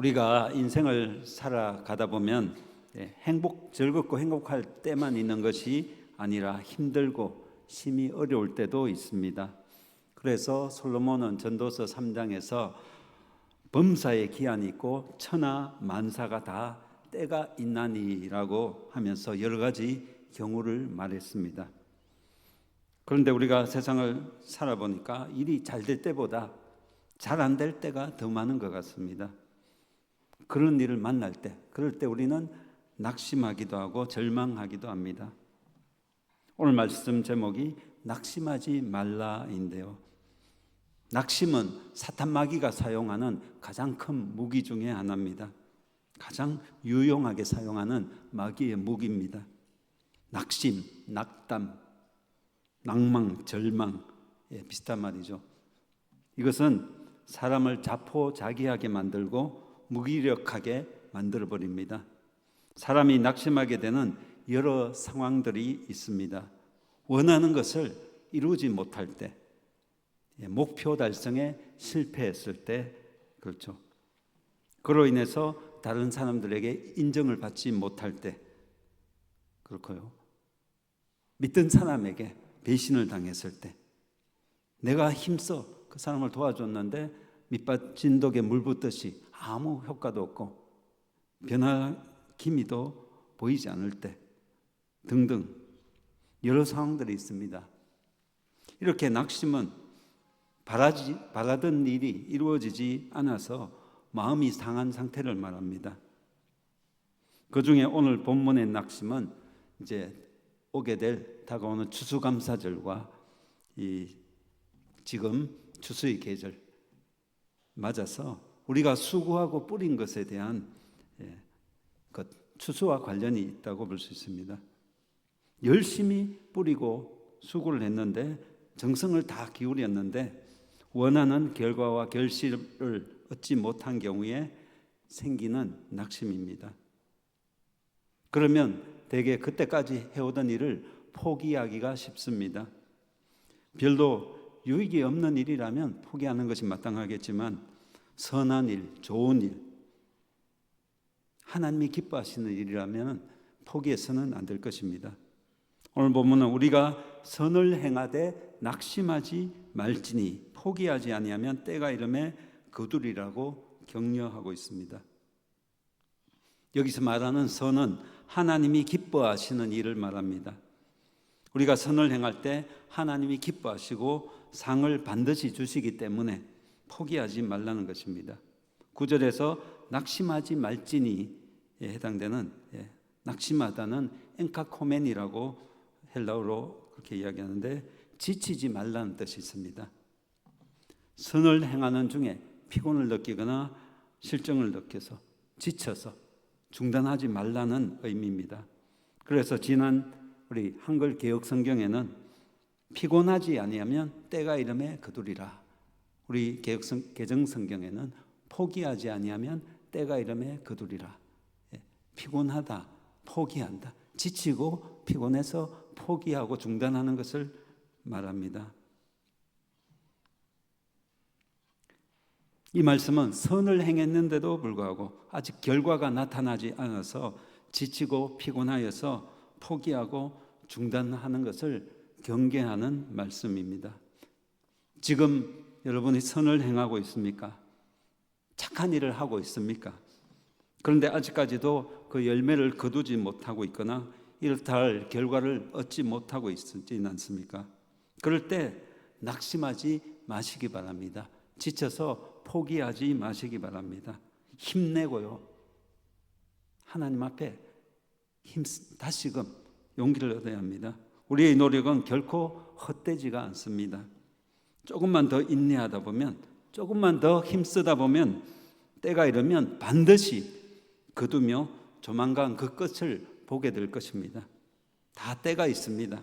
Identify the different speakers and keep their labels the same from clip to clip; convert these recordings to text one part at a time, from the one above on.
Speaker 1: 우리가 인생을 살아가다 보면 예, 행복, 즐겁고 행복할 때만 있는 것이 아니라 힘들고 심히 어려울 때도 있습니다. 그래서 솔로몬은 전도서 3장에서 범사의 기한이 있고 천하 만사가 다 때가 있나니라고 하면서 여러 가지 경우를 말했습니다. 그런데 우리가 세상을 살아보니까 일이 잘 될 때보다 잘 안 될 때가 더 많은 것 같습니다. 그런 일을 만날 때, 그럴 때 우리는 낙심하기도 하고 절망하기도 합니다. 오늘 말씀 제목이 낙심하지 말라인데요. 낙심은 사탄 마귀가 사용하는 가장 큰 무기 중의 하나입니다. 가장 유용하게 사용하는 마귀의 무기입니다. 낙심, 낙담, 낭망, 절망, 예, 비슷한 말이죠. 이것은 사람을 자포자기하게 만들고 무기력하게 만들어 버립니다. 사람이 낙심하게 되는 여러 상황들이 있습니다. 원하는 것을 이루지 못할 때, 예, 목표 달성에 실패했을 때, 그렇죠. 그로 인해서 다른 사람들에게 인정을 받지 못할 때, 그렇고요. 믿던 사람에게 배신을 당했을 때, 내가 힘써 그 사람을 도와줬는데 밑받친 독에 물 붓듯이 아무 효과도 없고 변화 기미도 보이지 않을 때 등등 여러 상황들이 있습니다. 이렇게 낙심은 바라지, 바라던 일이 이루어지지 않아서 마음이 상한 상태를 말합니다. 그 중에 오늘 본문의 낙심은 이제 오게 될 다가오는 추수감사절과 이 지금 추수의 계절 맞아서 우리가 수고하고 뿌린 것에 대한 예, 것 추수와 관련이 있다고 볼 수 있습니다. 열심히 뿌리고 수고를 했는데 정성을 다 기울였는데 원하는 결과와 결실을 얻지 못한 경우에 생기는 낙심입니다. 그러면 대개 그때까지 해오던 일을 포기하기가 쉽습니다. 별도 유익이 없는 일이라면 포기하는 것이 마땅하겠지만 선한 일, 좋은 일, 하나님이 기뻐하시는 일이라면 포기해서는 안 될 것입니다. 오늘 보면은 우리가 선을 행하되 낙심하지 말지니 포기하지 아니하면 때가 이름에 거두리라고 격려하고 있습니다. 여기서 말하는 선은 하나님이 기뻐하시는 일을 말합니다. 우리가 선을 행할 때 하나님이 기뻐하시고 상을 반드시 주시기 때문에 포기하지 말라는 것입니다. 구절에서 낙심하지 말지니 해당되는 예, 낙심하다는 엔카코멘이라고 헬라어로 그렇게 이야기하는데 지치지 말라는 뜻이 있습니다. 선을 행하는 중에 피곤을 느끼거나 실정을 느껴서 지쳐서 중단하지 말라는 의미입니다. 그래서 지난 우리 한글 개혁 성경에는 피곤하지 아니하면 때가 이름에 거두리라. 우리 개혁 성, 개정 성경에는 포기하지 아니하면 때가 이름에 거두리라. 예, 피곤하다, 포기한다, 지치고 피곤해서 포기하고 중단하는 것을 말합니다. 이 말씀은 선을 행했는데도 불구하고 아직 결과가 나타나지 않아서 지치고 피곤하여서 포기하고 중단하는 것을 경계하는 말씀입니다. 지금 여러분이 선을 행하고 있습니까? 착한 일을 하고 있습니까? 그런데 아직까지도 그 열매를 거두지 못하고 있거나 이렇다 할 결과를 얻지 못하고 있지는 않습니까? 그럴 때 낙심하지 마시기 바랍니다. 지쳐서 포기하지 마시기 바랍니다. 힘내고요. 하나님 앞에 힘 다시금 용기를 얻어야 합니다. 우리의 노력은 결코 헛되지가 않습니다. 조금만 더 인내하다 보면, 조금만 더 힘쓰다 보면, 때가 이르면 반드시 거두며 조만간 그 끝을 보게 될 것입니다. 다 때가 있습니다.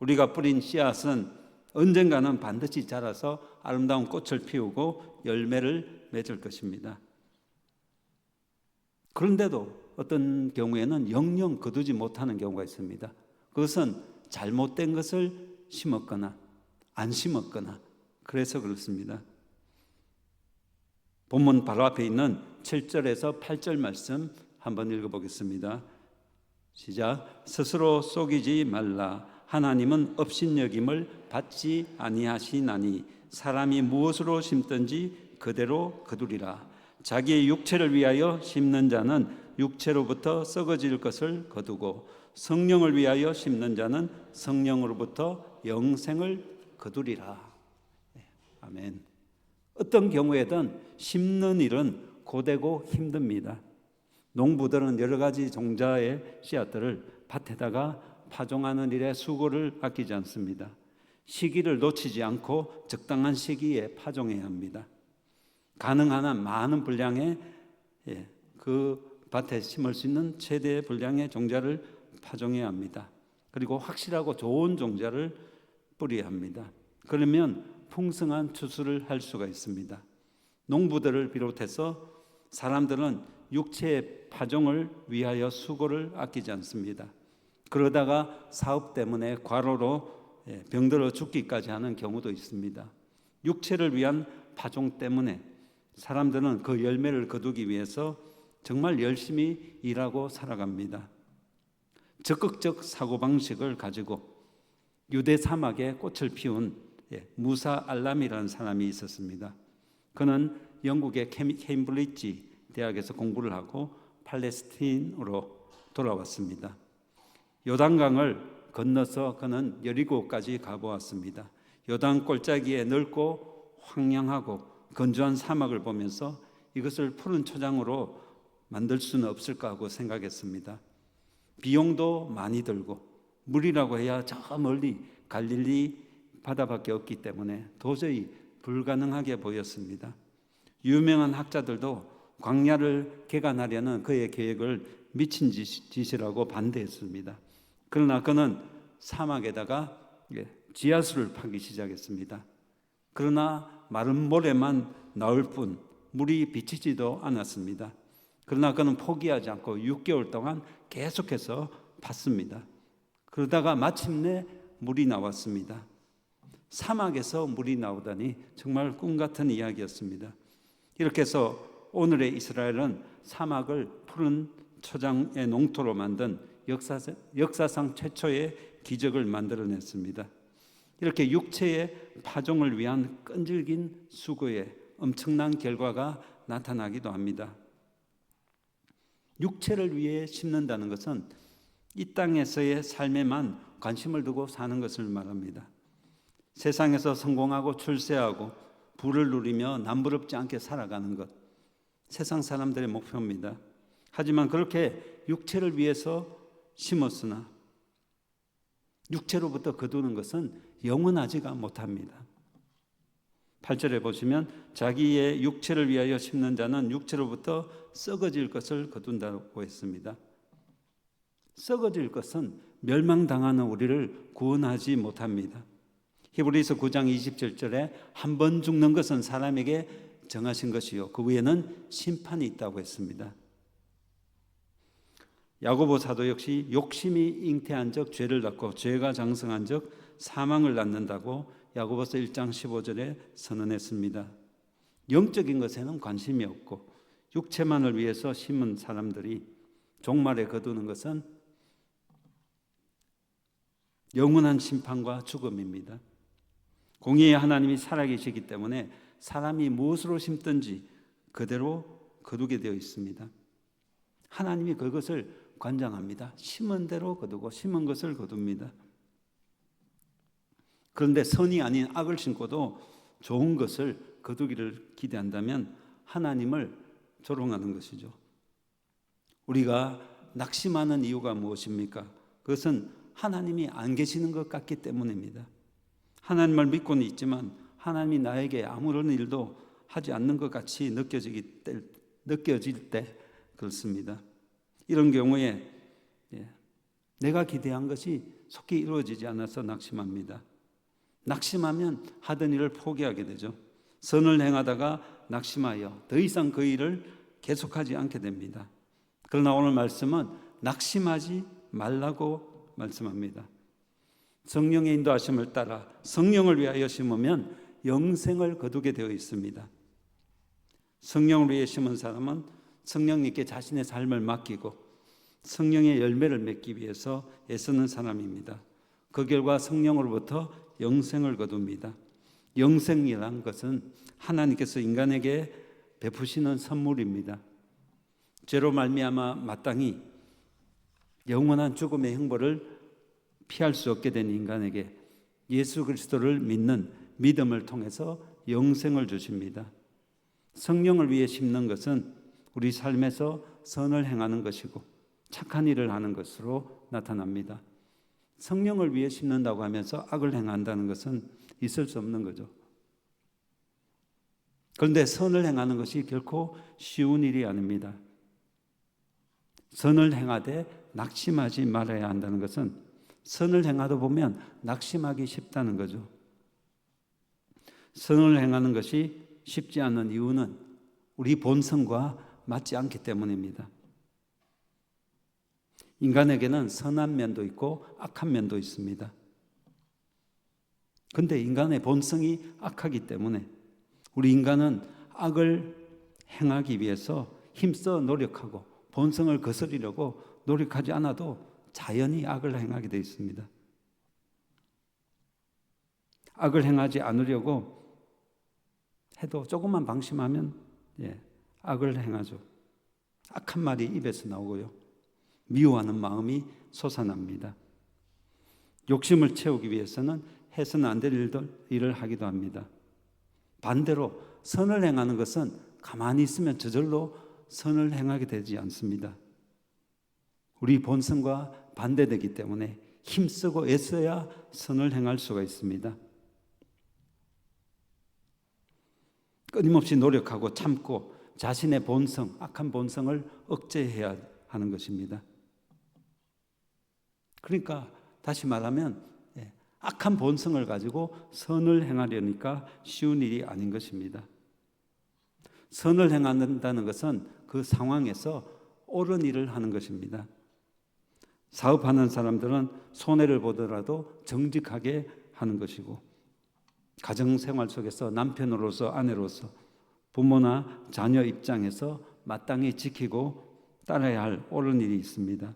Speaker 1: 우리가 뿌린 씨앗은 언젠가는 반드시 자라서 아름다운 꽃을 피우고 열매를 맺을 것입니다. 그런데도 어떤 경우에는 영영 거두지 못하는 경우가 있습니다. 그것은 잘못된 것을 심었거나 안 심었거나 그래서 그렇습니다. 본문 바로 앞에 있는 7절에서 8절 말씀 한번 읽어보겠습니다. 시작. 스스로 속이지 말라. 하나님은 업신여김을 받지 아니하시나니 사람이 무엇으로 심든지 그대로 거두리라. 자기의 육체를 위하여 심는 자는 육체로부터 썩어질 것을 거두고 성령을 위하여 심는 자는 성령으로부터 영생을 거두리라. 네, 아멘. 어떤 경우에든 심는 일은 고되고 힘듭니다. 농부들은 여러 가지 종자의 씨앗들을 밭에다가 파종하는 일에 수고를 아끼지 않습니다. 시기를 놓치지 않고 적당한 시기에 파종해야 합니다. 가능한 한 많은 분량의 예, 그 밭에 심을 수 있는 최대 분량의 종자를 파종해야 합니다. 그리고 확실하고 좋은 종자를 뿌려야 합니다. 그러면 풍성한 추수를 할 수가 있습니다. 농부들을 비롯해서 사람들은 육체의 파종을 위하여 수고를 아끼지 않습니다. 그러다가 사업 때문에 과로로 예, 병들어 죽기까지 하는 경우도 있습니다. 육체를 위한 파종 때문에 사람들은 그 열매를 거두기 위해서 정말 열심히 일하고 살아갑니다. 적극적 사고방식을 가지고 유대 사막에 꽃을 피운 예, 무사 알람이라는 사람이 있었습니다. 그는 영국의 케임브리지 대학에서 공부를 하고 팔레스틴으로 돌아왔습니다. 요단강을 건너서 그는 여리고까지 가보았습니다. 요단 골짜기에 넓고 황량하고 건조한 사막을 보면서 이것을 푸른 초장으로 만들 수는 없을까 하고 생각했습니다. 비용도 많이 들고 물이라고 해야 저 멀리 갈릴리 바다밖에 없기 때문에 도저히 불가능하게 보였습니다. 유명한 학자들도 광야를 개간하려는 그의 계획을 미친 짓이라고 반대했습니다. 그러나 그는 사막에다가 예, 지하수를 파기 시작했습니다. 그러나 마른 모래만 나올 뿐 물이 비치지도 않았습니다. 그러나 그는 포기하지 않고 6개월 동안 계속해서 팠습니다. 그러다가 마침내 물이 나왔습니다. 사막에서 물이 나오다니 정말 꿈 같은 이야기였습니다. 이렇게 해서 오늘의 이스라엘은 사막을 푸른 초장의 농토로 만든 역사상, 역사상 최초의 기적을 만들어냈습니다. 이렇게 육체의 파종을 위한 끈질긴 수고에 엄청난 결과가 나타나기도 합니다. 육체를 위해 심는다는 것은 이 땅에서의 삶에만 관심을 두고 사는 것을 말합니다. 세상에서 성공하고 출세하고 부를 누리며 남부럽지 않게 살아가는 것. 세상 사람들의 목표입니다. 하지만 그렇게 육체를 위해서 심었으나 육체로부터 거두는 것은 영원하지가 못합니다. 8절에 보시면 자기의 육체를 위하여 심는 자는 육체로부터 썩어질 것을 거둔다고 했습니다. 썩어질 것은 멸망당하는 우리를 구원하지 못합니다. 히브리서 9장 27절에 한 번 죽는 것은 사람에게 정하신 것이요 그 위에는 심판이 있다고 했습니다. 야고보 사도 역시 욕심이 잉태한 적 죄를 낳고 죄가 장성한 적 사망을 낳는다고 야고보서 1장 15절에 선언했습니다. 영적인 것에는 관심이 없고 육체만을 위해서 심은 사람들이 종말에 거두는 것은 영원한 심판과 죽음입니다. 공의의 하나님이 살아계시기 때문에 사람이 무엇으로 심든지 그대로 거두게 되어 있습니다. 하나님이 그것을 관장합니다. 심은 대로 거두고 심은 것을 거둡니다. 그런데 선이 아닌 악을 심고도 좋은 것을 거두기를 기대한다면 하나님을 조롱하는 것이죠. 우리가 낙심하는 이유가 무엇입니까? 그것은 하나님이 안 계시는 것 같기 때문입니다. 하나님을 믿고는 있지만 하나님이 나에게 아무런 일도 하지 않는 것 같이 느껴지기 때, 느껴질 때 그렇습니다. 이런 경우에 예, 내가 기대한 것이 속히 이루어지지 않아서 낙심합니다. 낙심하면 하던 일을 포기하게 되죠. 선을 행하다가 낙심하여 더 이상 그 일을 계속하지 않게 됩니다. 그러나 오늘 말씀은 낙심하지 말라고 말씀합니다. 성령의 인도하심을 따라 성령을 위하여 심으면 영생을 거두게 되어 있습니다. 성령을 위해 심은 사람은 성령님께 자신의 삶을 맡기고 성령의 열매를 맺기 위해서 애쓰는 사람입니다. 그 결과 성령으로부터 영생을 거둡니다. 영생이란 것은 하나님께서 인간에게 베푸시는 선물입니다. 죄로 말미암아 마땅히 영원한 죽음의 형벌을 피할 수 없게 된 인간에게 예수 그리스도를 믿는 믿음을 통해서 영생을 주십니다. 성령을 위해 심는 것은 우리 삶에서 선을 행하는 것이고 착한 일을 하는 것으로 나타납니다. 성령을 위해 심는다고 하면서 악을 행한다는 것은 있을 수 없는 거죠. 그런데 선을 행하는 것이 결코 쉬운 일이 아닙니다. 선을 행하되 낙심하지 말아야 한다는 것은 선을 행하다 보면 낙심하기 쉽다는 거죠. 선을 행하는 것이 쉽지 않은 이유는 우리 본성과 맞지 않기 때문입니다. 인간에게는 선한 면도 있고 악한 면도 있습니다. 근데 인간의 본성이 악하기 때문에 우리 인간은 악을 행하기 위해서 힘써 노력하고 본성을 거스리려고 노력하지 않아도 자연히 악을 행하게 되어 있습니다. 악을 행하지 않으려고 해도 조금만 방심하면 예, 악을 행하죠. 악한 말이 입에서 나오고요. 미워하는 마음이 솟아납니다. 욕심을 채우기 위해서는 해서는 안 될 일을 하기도 합니다. 반대로 선을 행하는 것은 가만히 있으면 저절로 선을 행하게 되지 않습니다. 우리 본성과 반대되기 때문에 힘쓰고 애써야 선을 행할 수가 있습니다. 끊임없이 노력하고 참고 자신의 본성, 악한 본성을 억제해야 하는 것입니다. 그러니까 다시 말하면 예, 악한 본성을 가지고 선을 행하려니까 쉬운 일이 아닌 것입니다. 선을 행한다는 것은 그 상황에서 옳은 일을 하는 것입니다. 사업하는 사람들은 손해를 보더라도 정직하게 하는 것이고 가정 생활 속에서 남편으로서 아내로서 부모나 자녀 입장에서 마땅히 지키고 따라야 할 옳은 일이 있습니다.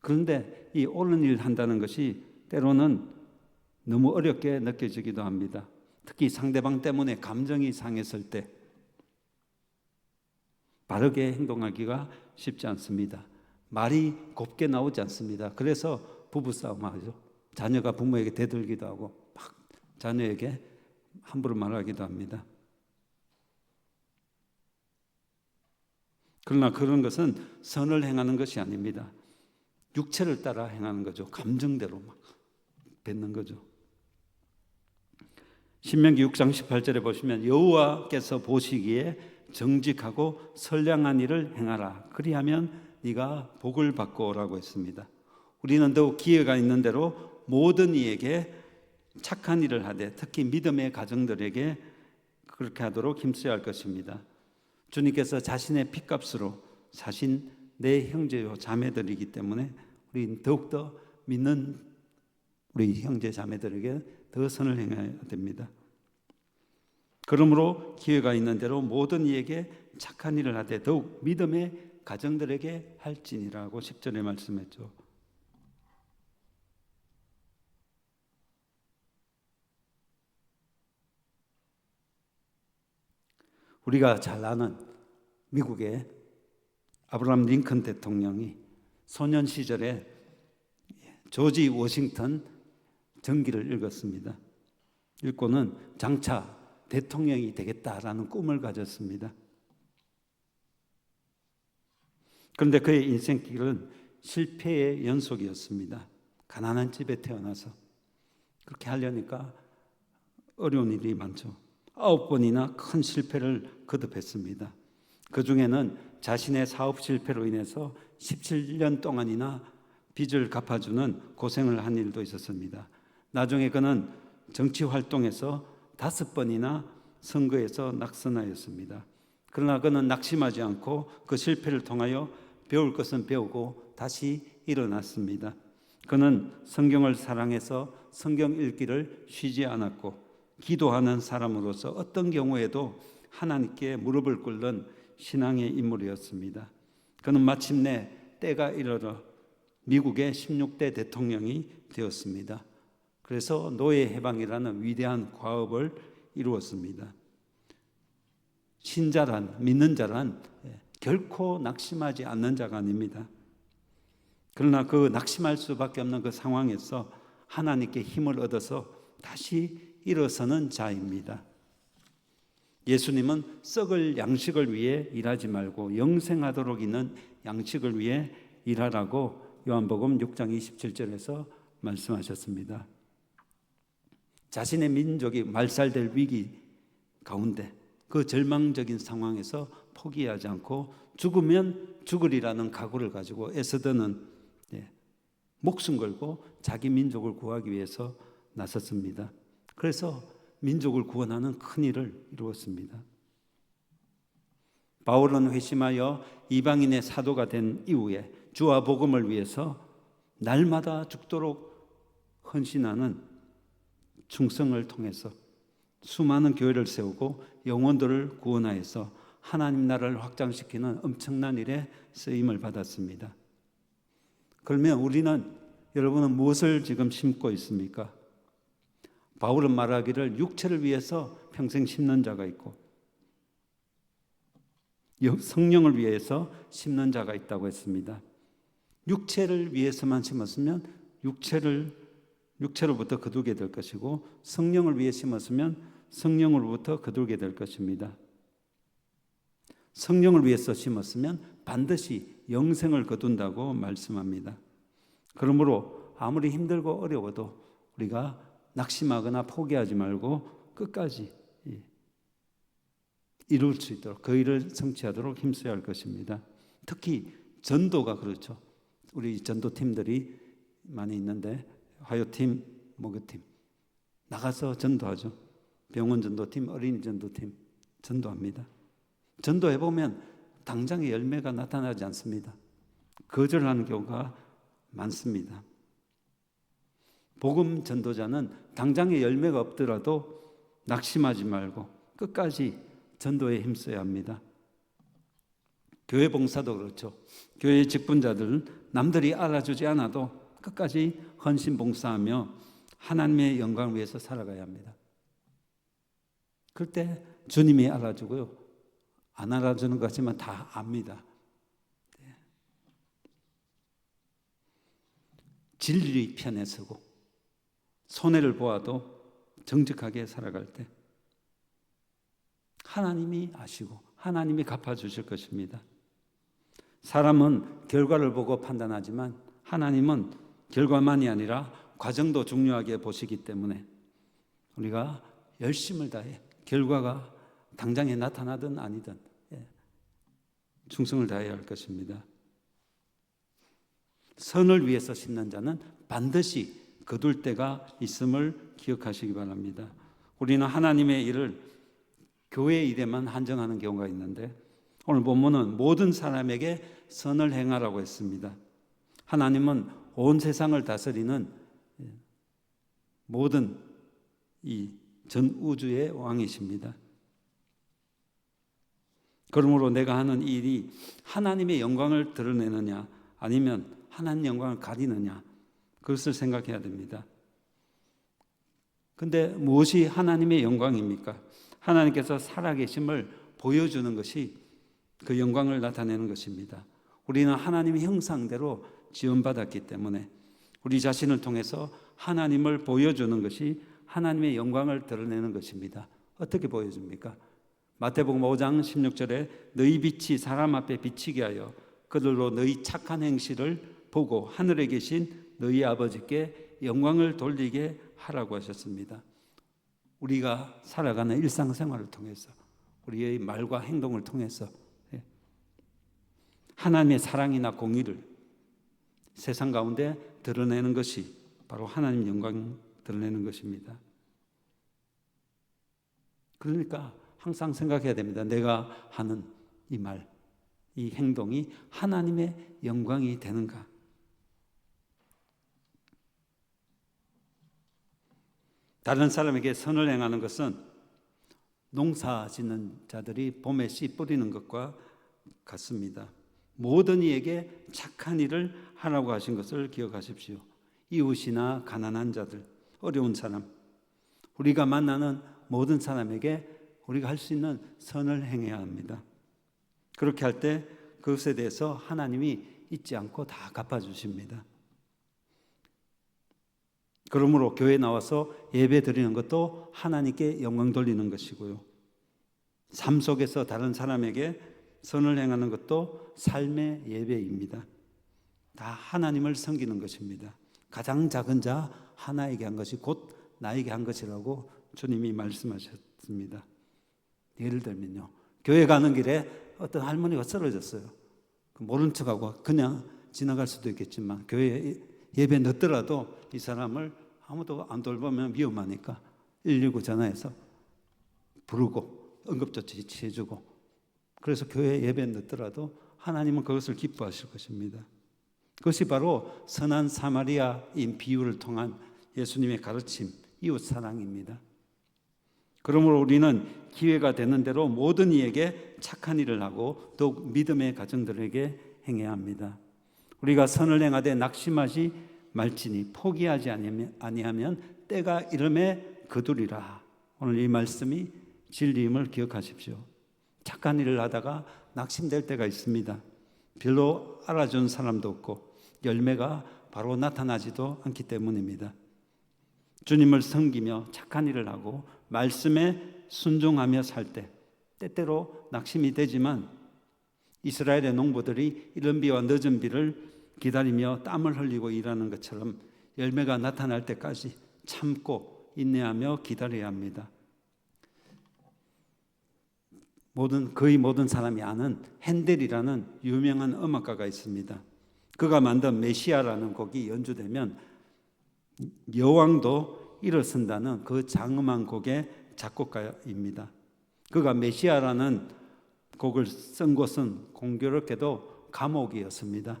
Speaker 1: 그런데 이 옳은 일을 한다는 것이 때로는 너무 어렵게 느껴지기도 합니다. 특히 상대방 때문에 감정이 상했을 때 바르게 행동하기가 쉽지 않습니다. 말이 곱게 나오지 않습니다. 그래서 부부싸움 하죠. 자녀가 부모에게 대들기도 하고 막 자녀에게 함부로 말하기도 합니다. 그러나 그런 것은 선을 행하는 것이 아닙니다. 육체를 따라 행하는 거죠. 감정대로 막 뱉는 거죠. 신명기 6장 18절에 보시면 여호와께서 보시기에 정직하고 선량한 일을 행하라. 그리하면 네가 복을 받고라고 했습니다. 우리는 더욱 기회가 있는 대로 모든 이에게 착한 일을 하되 특히 믿음의 가정들에게 그렇게 하도록 힘써야 할 것입니다. 주님께서 자신의 피값으로 사신 내 형제요 자매들이기 때문에 우리 더욱더 믿는 우리 형제 자매들에게 더 선을 행해야 됩니다. 그러므로 기회가 있는 대로 모든 이에게 착한 일을 하되 더욱 믿음의 가정들에게 할지니라고 10절에 말씀했죠. 우리가 잘 아는 미국의 아브라함 링컨 대통령이 소년 시절에 조지 워싱턴 전기를 읽었습니다. 읽고는 장차 대통령이 되겠다라는 꿈을 가졌습니다. 그런데 그의 인생길은 실패의 연속이었습니다. 가난한 집에 태어나서 그렇게 하려니까 어려운 일이 많죠. 아홉 번이나 큰 실패를 거듭했습니다. 그 중에는 자신의 사업 실패로 인해서 17년 동안이나 빚을 갚아주는 고생을 한 일도 있었습니다. 나중에 그는 정치 활동에서 다섯 번이나 선거에서 낙선하였습니다. 그러나 그는 낙심하지 않고 그 실패를 통하여 배울 것은 배우고 다시 일어났습니다. 그는 성경을 사랑해서 성경 읽기를 쉬지 않았고 기도하는 사람으로서 어떤 경우에도 하나님께 무릎을 꿇는 신앙의 인물이었습니다. 그는 마침내 때가 이르러 미국의 16대 대통령이 되었습니다. 그래서 노예 해방이라는 위대한 과업을 이루었습니다. 신자란 믿는 자란 예, 결코 낙심하지 않는 자가 아닙니다. 그러나 그 낙심할 수밖에 없는 그 상황에서 하나님께 힘을 얻어서 다시 일어서는 자입니다. 예수님은 썩을 양식을 위해 일하지 말고 영생하도록 있는 양식을 위해 일하라고 요한복음 6장 27절에서 말씀하셨습니다. 자신의 민족이 말살될 위기 가운데 그 절망적인 상황에서 포기하지 않고 죽으면 죽으리라는 각오를 가지고 에스더는 예, 목숨 걸고 자기 민족을 구하기 위해서 나섰습니다. 그래서 민족을 구원하는 큰 일을 이루었습니다. 바울은 회심하여 이방인의 사도가 된 이후에 주와 복음을 위해서 날마다 죽도록 헌신하는 충성을 통해서 수많은 교회를 세우고 영혼들을 구원하여서 하나님 나라를 확장시키는 엄청난 일에 쓰임을 받았습니다. 그러면 우리는 여러분은 무엇을 지금 심고 있습니까? 바울은 말하기를 육체를 위해서 평생 심는 자가 있고 성령을 위해서 심는 자가 있다고 했습니다. 육체를 위해서만 심었으면 육체를 육체로부터 거두게 될 것이고 성령을 위해 심었으면 성령으로부터 거두게 될 것입니다. 성령을 위해서 심었으면 반드시 영생을 거둔다고 말씀합니다. 그러므로 아무리 힘들고 어려워도 우리가 낙심하거나 포기하지 말고 끝까지 이룰 수 있도록 그 일을 성취하도록 힘써야 할 것입니다. 특히 전도가 그렇죠. 우리 전도팀들이 많이 있는데 화요팀, 목요팀 나가서 전도하죠. 병원 전도팀, 어린이 전도팀 전도합니다. 전도해 보면 당장의 열매가 나타나지 않습니다. 거절하는 경우가 많습니다. 복음 전도자는 당장의 열매가 없더라도 낙심하지 말고 끝까지 전도에 힘써야 합니다. 교회 봉사도 그렇죠. 교회 직분자들은 남들이 알아주지 않아도 끝까지 헌신 봉사하며 하나님의 영광을 위해서 살아가야 합니다. 그때 주님이 알아주고요. 안 알아주는 것 같지만 다 압니다. 네. 진리 편에 서고 손해를 보아도 정직하게 살아갈 때 하나님이 아시고 하나님이 갚아주실 것입니다. 사람은 결과를 보고 판단하지만 하나님은 결과만이 아니라 과정도 중요하게 보시기 때문에 우리가 열심을 다해 결과가 당장에 나타나든 아니든 예, 충성을 다해야 할 것입니다. 선을 위해서 심는 자는 반드시 거둘 때가 있음을 기억하시기 바랍니다. 우리는 하나님의 일을 교회 일에만 한정하는 경우가 있는데 오늘 본문은 모든 사람에게 선을 행하라고 했습니다. 하나님은 온 세상을 다스리는 모든 이 전 우주의 왕이십니다. 그러므로 내가 하는 일이 하나님의 영광을 드러내느냐 아니면 하나님 영광을 가리느냐 그것을 생각해야 됩니다. 근데 무엇이 하나님의 영광입니까? 하나님께서 살아계심을 보여주는 것이 그 영광을 나타내는 것입니다. 우리는 하나님의 형상대로 지원받았기 때문에 우리 자신을 통해서 하나님을 보여주는 것이 하나님의 영광을 드러내는 것입니다. 어떻게 보여줍니까? 마태복음 5장 16절에 너희 빛이 사람 앞에 비치게 하여 그들로 너희 착한 행실을 보고 하늘에 계신 너희 아버지께 영광을 돌리게 하라고 하셨습니다. 우리가 살아가는 일상생활을 통해서 우리의 말과 행동을 통해서 예, 하나님의 사랑이나 공의를 세상 가운데 드러내는 것이 바로 하나님 영광 드러내는 것입니다. 그러니까 항상 생각해야 됩니다. 내가 하는 이 말, 이 행동이 하나님의 영광이 되는가? 다른 사람에게 선을 행하는 것은 농사 짓는 자들이 봄에 씨 뿌리는 것과 같습니다. 모든 이에게 착한 일을 하라고 하신 것을 기억하십시오. 이웃이나 가난한 자들, 어려운 사람, 우리가 만나는 모든 사람에게 우리가 할 수 있는 선을 행해야 합니다. 그렇게 할 때 그것에 대해서 하나님이 잊지 않고 다 갚아주십니다. 그러므로 교회 나와서 예배 드리는 것도 하나님께 영광 돌리는 것이고요. 삶 속에서 다른 사람에게 선을 행하는 것도 삶의 예배입니다. 다 하나님을 섬기는 것입니다. 가장 작은 자 하나에게 한 것이 곧 나에게 한 것이라고 주님이 말씀하셨습니다. 예를 들면요. 교회 가는 길에 어떤 할머니가 쓰러졌어요. 그 모른 척하고 그냥 지나갈 수도 있겠지만 교회 예배 늦더라도 이 사람을 아무도 안 돌보면 위험하니까 119 전화해서 부르고 응급조치 취해주고 그래서 교회 예배 늦더라도 하나님은 그것을 기뻐하실 것입니다. 그것이 바로 선한 사마리아인 비유를 통한 예수님의 가르침, 이웃 사랑입니다. 그러므로 우리는 기회가 되는 대로 모든 이에게 착한 일을 하고 더욱 믿음의 가정들에게 행해야 합니다. 우리가 선을 행하되 낙심하지 말지니 포기하지 아니하면 때가 이름에 거두리라. 오늘 이 말씀이 진리임을 기억하십시오. 착한 일을 하다가 낙심될 때가 있습니다. 별로 알아준 사람도 없고 열매가 바로 나타나지도 않기 때문입니다. 주님을 섬기며 착한 일을 하고 말씀에 순종하며 살 때 때때로 낙심이 되지만 이스라엘의 농부들이 이른 비와 늦은 비를 기다리며 땀을 흘리고 일하는 것처럼 열매가 나타날 때까지 참고 인내하며 기다려야 합니다. 모든 거의 모든 사람이 아는 핸델이라는 유명한 음악가가 있습니다. 그가 만든 메시아라는 곡이 연주되면 여왕도 일어선다는 그 장엄한 곡의 작곡가입니다. 그가 메시아라는 곡을 쓴 곳은 공교롭게도 감옥이었습니다.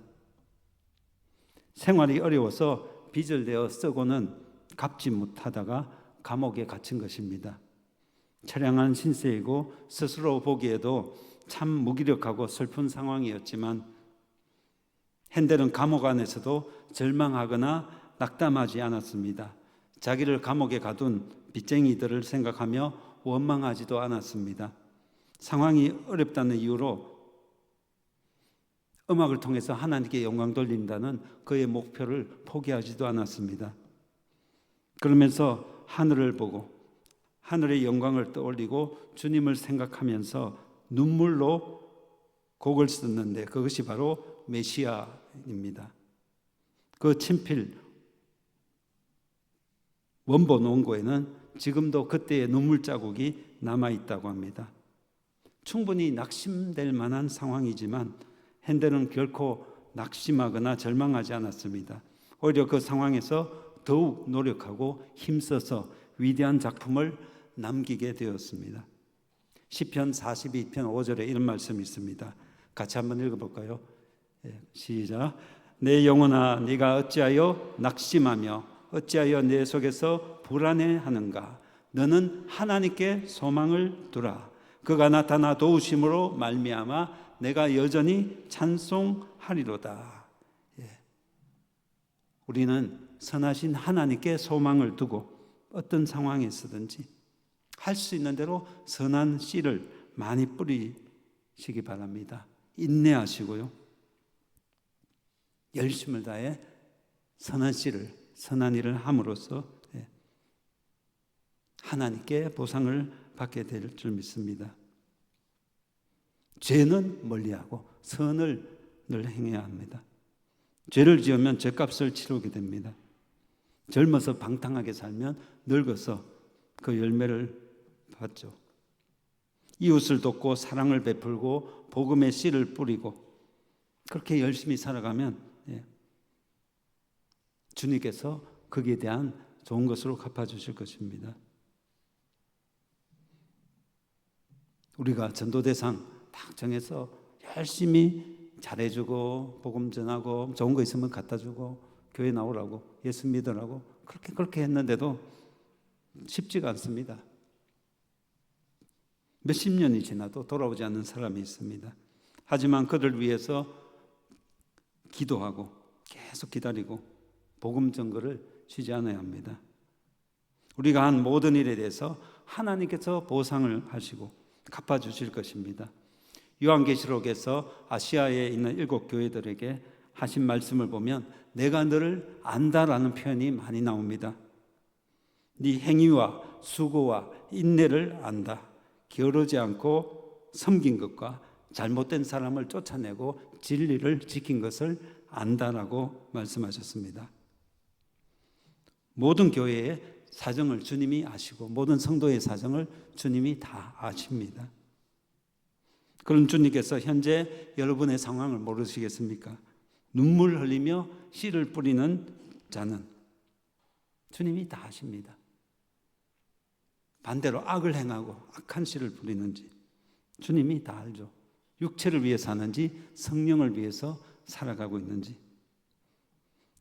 Speaker 1: 생활이 어려워서 빚을 내어 쓰고는 갚지 못하다가 감옥에 갇힌 것입니다. 처량한 신세이고 스스로 보기에도 참 무기력하고 슬픈 상황이었지만 핸델은 감옥 안에서도 절망하거나 낙담하지 않았습니다. 자기를 감옥에 가둔 빚쟁이들을 생각하며 원망하지도 않았습니다. 상황이 어렵다는 이유로 음악을 통해서 하나님께 영광 돌린다는 그의 목표를 포기하지도 않았습니다. 그러면서 하늘을 보고 하늘의 영광을 떠올리고 주님을 생각하면서 눈물로 곡을 썼는데 그것이 바로 메시아입니다. 그 친필 원본 원고에는 지금도 그때의 눈물 자국이 남아 있다고 합니다. 충분히 낙심될 만한 상황이지만 핸델은 결코 낙심하거나 절망하지 않았습니다. 오히려 그 상황에서 더욱 노력하고 힘써서 위대한 작품을 남기게 되었습니다. 시편 42편 5절에 이런 말씀이 있습니다. 같이 한번 읽어볼까요? 예, 시작. 내 영혼아, 네가 어찌하여 낙심하며 어찌하여 내 속에서 불안해하는가? 너는 하나님께 소망을 두라. 그가 나타나 도우심으로 말미암아 내가 여전히 찬송하리로다. 예. 우리는 선하신 하나님께 소망을 두고 어떤 상황에 서든지 할 수 있는 대로 선한 씨를 많이 뿌리시기 바랍니다. 인내하시고요. 열심을 다해 선한 씨를 선한 일을 함으로써 예, 하나님께 보상을 받게 될 줄 믿습니다. 죄는 멀리하고 선을 늘 행해야 합니다. 죄를 지으면 죄값을 치르게 됩니다. 젊어서 방탕하게 살면 늙어서 그 열매를 받죠. 이웃을 돕고 사랑을 베풀고 복음의 씨를 뿌리고 그렇게 열심히 살아가면 예, 주님께서 거기에 대한 좋은 것으로 갚아주실 것입니다. 우리가 전도 대상 딱 정해서 열심히 잘해주고 복음 전하고 좋은 거 있으면 갖다 주고 교회 나오라고 예수 믿으라고 그렇게 그렇게 했는데도 쉽지가 않습니다. 몇십 년이 지나도 돌아오지 않는 사람이 있습니다. 하지만 그를 위해서 기도하고 계속 기다리고 복음 전거를 쉬지 않아야 합니다. 우리가 한 모든 일에 대해서 하나님께서 보상을 하시고 갚아 주실 것입니다. 요한계시록에서 아시아에 있는 일곱 교회들에게 하신 말씀을 보면 내가 너를 안다라는 표현이 많이 나옵니다. 네 행위와 수고와 인내를 안다. 게으르지 않고 섬긴 것과 잘못된 사람을 쫓아내고 진리를 지킨 것을 안다라고 말씀하셨습니다. 모든 교회의 사정을 주님이 아시고 모든 성도의 사정을 주님이 다 아십니다. 그런 주님께서 현재 여러분의 상황을 모르시겠습니까? 눈물 흘리며 씨를 뿌리는 자는 주님이 다 아십니다. 반대로 악을 행하고 악한 씨를 뿌리는지 주님이 다 알죠. 육체를 위해 사는지 성령을 위해서 살아가고 있는지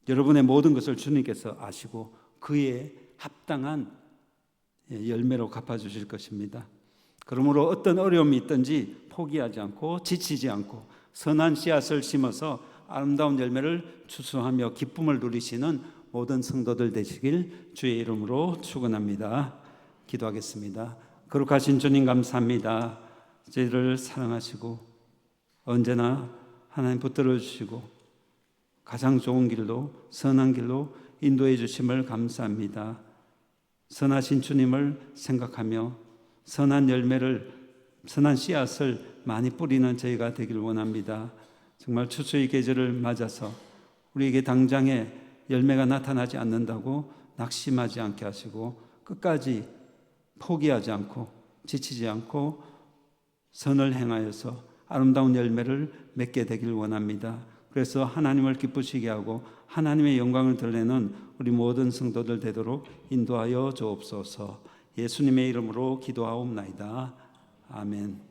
Speaker 1: 여러분의 모든 것을 주님께서 아시고 그에 합당한 열매로 갚아주실 것입니다. 그러므로 어떤 어려움이 있든지 포기하지 않고 지치지 않고 선한 씨앗을 심어서 아름다운 열매를 추수하며 기쁨을 누리시는 모든 성도들 되시길 주의 이름으로 축원합니다. 기도하겠습니다. 거룩하신 주님 감사합니다. 저희를 사랑하시고 언제나 하나님 붙들어 주시고 가장 좋은 길로 선한 길로 인도해 주심을 감사합니다. 선하신 주님을 생각하며 선한 열매를 선한 씨앗을 많이 뿌리는 저희가 되길 원합니다. 정말 추수의 계절을 맞아서 우리에게 당장에 열매가 나타나지 않는다고 낙심하지 않게 하시고 끝까지 포기하지 않고 지치지 않고 선을 행하여서 아름다운 열매를 맺게 되길 원합니다. 그래서 하나님을 기쁘시게 하고 하나님의 영광을 드러내는 우리 모든 성도들 되도록 인도하여 주옵소서. 예수님의 이름으로 기도하옵나이다. 아멘.